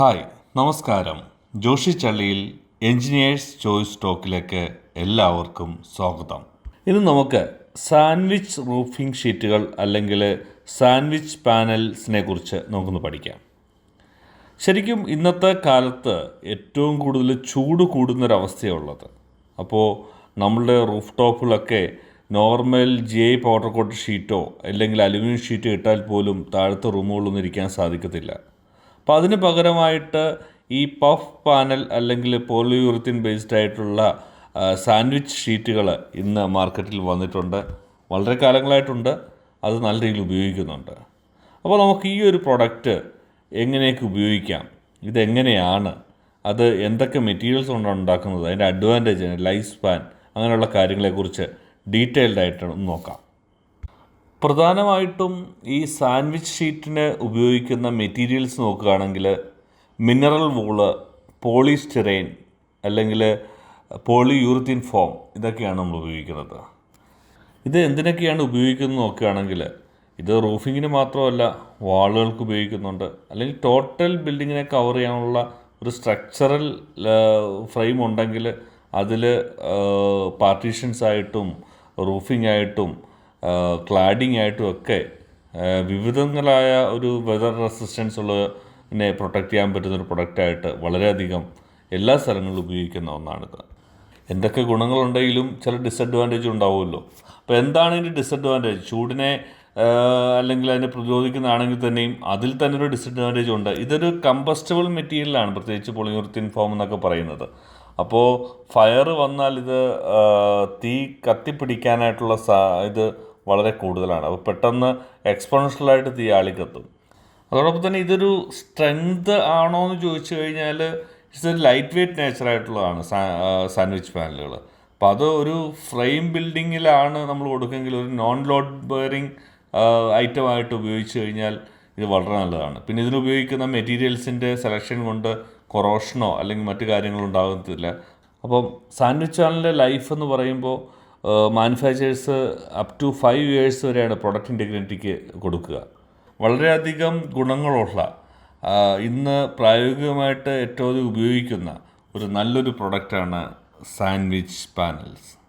Hi നമസ്കാരം. ജോഷി ചള്ളിയിൽ engineers choice ടോക്കിലേക്ക് എല്ലാവർക്കും സ്വാഗതം. ഇന്ന് നമുക്ക് സാൻഡ്വിച്ച് റൂഫിംഗ് ഷീറ്റുകൾ അല്ലെങ്കിൽ സാൻഡ്വിച്ച് പാനൽസിനെ കുറിച്ച് നമുക്കൊന്ന് പഠിക്കാം. ശരിക്കും ഇന്നത്തെ കാലത്ത് ഏറ്റവും കൂടുതൽ ചൂട് കൂടുന്നൊരവസ്ഥയുള്ളത് അപ്പോൾ നമ്മളുടെ റൂഫ് ടോപ്പുകളൊക്കെ നോർമൽ ജി പൗഡർ കോട്ട് ഷീറ്റോ അല്ലെങ്കിൽ അലുമിനിയം ഷീറ്റോ ഇട്ടാൽ പോലും താഴത്തെ റൂമുകളൊന്നും ഇരിക്കാൻ സാധിക്കത്തില്ല. അപ്പോൾ അതിന് പകരമായിട്ട് ഈ പഫ് പാനൽ അല്ലെങ്കിൽ പോളിയൂറിത്തിൻ ബേസ്ഡ് ആയിട്ടുള്ള സാൻഡ്വിച്ച് ഷീറ്റുകൾ ഇന്ന് മാർക്കറ്റിൽ വന്നിട്ടുണ്ട്. വളരെ കാലങ്ങളായിട്ടുണ്ട്. അത് നല്ല രീതിയിൽ ഉപയോഗിക്കുന്നുണ്ട്. അപ്പോൾ നമുക്ക് ഈ ഒരു പ്രൊഡക്റ്റ് എങ്ങനെയൊക്കെ ഉപയോഗിക്കാം? ഇതെങ്ങനെയാണ്? അത് എന്തൊക്കെ മെറ്റീരിയൽസ് കൊണ്ടാണ് ഉണ്ടാക്കുന്നത്? അതിന്റെ അഡ്വാന്റേജ് ലൈഫ് സ്പാൻ അങ്ങനെയുള്ള കാര്യങ്ങളെക്കുറിച്ച് ഡീറ്റെയിൽഡ് ആയിട്ട് ഒന്ന് നോക്കാം. പ്രധാനമായിട്ടും ഈ സാൻഡ്വിച്ച് ഷീറ്റിന് ഉപയോഗിക്കുന്ന മെറ്റീരിയൽസ് നോക്കുകയാണെങ്കിൽ മിനറൽ വൂൾ പോളിസ്റ്റെറൈൻ അല്ലെങ്കിൽ പോളിയൂറിത്തിൻ ഫോം ഇതൊക്കെയാണ് നമ്മൾ ഉപയോഗിക്കുന്നത്. ഇത് എന്തിനൊക്കെയാണ് ഉപയോഗിക്കുന്നത് നോക്കുകയാണെങ്കിൽ ഇത് റൂഫിങ്ങിന് മാത്രമല്ല വാളുകൾക്ക് ഉപയോഗിക്കുന്നുണ്ട്. അല്ലെങ്കിൽ ടോട്ടൽ ബിൽഡിങ്ങിനെ കവർ ചെയ്യാനുള്ള ഒരു സ്ട്രക്ചറൽ ഫ്രെയിം ഉണ്ടെങ്കിൽ അതിൽ പാർട്ടീഷൻസ് ആയിട്ടും റൂഫിംഗ് ആയിട്ടും ക്ലാഡിംഗ് ആയിട്ടും ഒക്കെ വിവിധങ്ങളായ ഒരു വെതർ റെസിസ്റ്റൻസ് ഉള്ളതിനെ പ്രൊട്ടക്റ്റ് ചെയ്യാൻ പറ്റുന്ന ഒരു പ്രൊഡക്റ്റായിട്ട് വളരെയധികം എല്ലാ സ്ഥലങ്ങളിലും ഉപയോഗിക്കുന്ന ഒന്നാണിത്. എന്തൊക്കെ ഗുണങ്ങളുണ്ടെങ്കിലും ചില ഡിസഡ്വാന്റേജ് ഉണ്ടാവുമല്ലോ. അപ്പോൾ എന്താണ് ഇതിന്റെ ഡിസഡ്വാന്റേജ് ചൂടിനെ അല്ലെങ്കിൽ അതിനെ പ്രതിരോധിക്കുന്നതാണെങ്കിൽ തന്നെയും അതിൽ തന്നെ ഒരു ഡിസഡ്വാന്റേജ് ഉണ്ട്. ഇതൊരു കമ്പസ്റ്റബിൾ മെറ്റീരിയലാണ് പ്രത്യേകിച്ച് പൊളിയൂർത്തിൻ ഫോം എന്നൊക്കെ പറയുന്നത്. അപ്പോൾ ഫയർ വന്നാൽ ഇത് തീ കത്തിപ്പിടിക്കാനായിട്ടുള്ള സാ ഇത് വളരെ കൂടുതലാണ്. അപ്പോൾ പെട്ടെന്ന് എക്സ്പോണൻഷ്യലായിട്ട് തീ ആളിക്കത്തും. അതോടൊപ്പം തന്നെ ഇതൊരു സ്ട്രെങ്ത് ആണോ എന്ന് ചോദിച്ചു കഴിഞ്ഞാൽ ഇറ്റ്സ് എ ലൈറ്റ് വെയ്റ്റ് നേച്ചറായിട്ടുള്ളതാണ് സാൻഡ്വിച്ച് പാനലുകൾ അപ്പോൾ അത് ഒരു ഫ്രെയിം ബിൽഡിങ്ങിലാണ് നമ്മൾ കൊടുക്കുമെങ്കിൽ ഒരു നോൺ ലോഡ് ബെയറിംഗ് ഐറ്റമായിട്ട് ഉപയോഗിച്ച് കഴിഞ്ഞാൽ ഇത് വളരെ നല്ലതാണ്. പിന്നെ ഇതിന് ഉപയോഗിക്കുന്ന മെറ്റീരിയൽസിന്റെ സെലക്ഷൻ കൊണ്ട് കൊറോഷനോ അല്ലെങ്കിൽ മറ്റു കാര്യങ്ങളോ ഉണ്ടാകത്തില്ല. അപ്പം സാൻഡ്വിച്ച് പാനലിന്റെ ലൈഫ് എന്ന് പറയുമ്പോൾ manufacturers up to five years വരെയാണ് പ്രൊഡക്റ്റ് ഇന്റഗ്രിറ്റിക്ക് കൊടുക്കുക. വളരെയധികം ഗുണങ്ങളുള്ള ഇന്ന് പ്രായോഗികമായിട്ട് ഏറ്റവും ഉപയോഗിക്കുന്ന ഒരു നല്ലൊരു പ്രൊഡക്റ്റാണ് സാൻഡ്വിച്ച് പാനൽസ്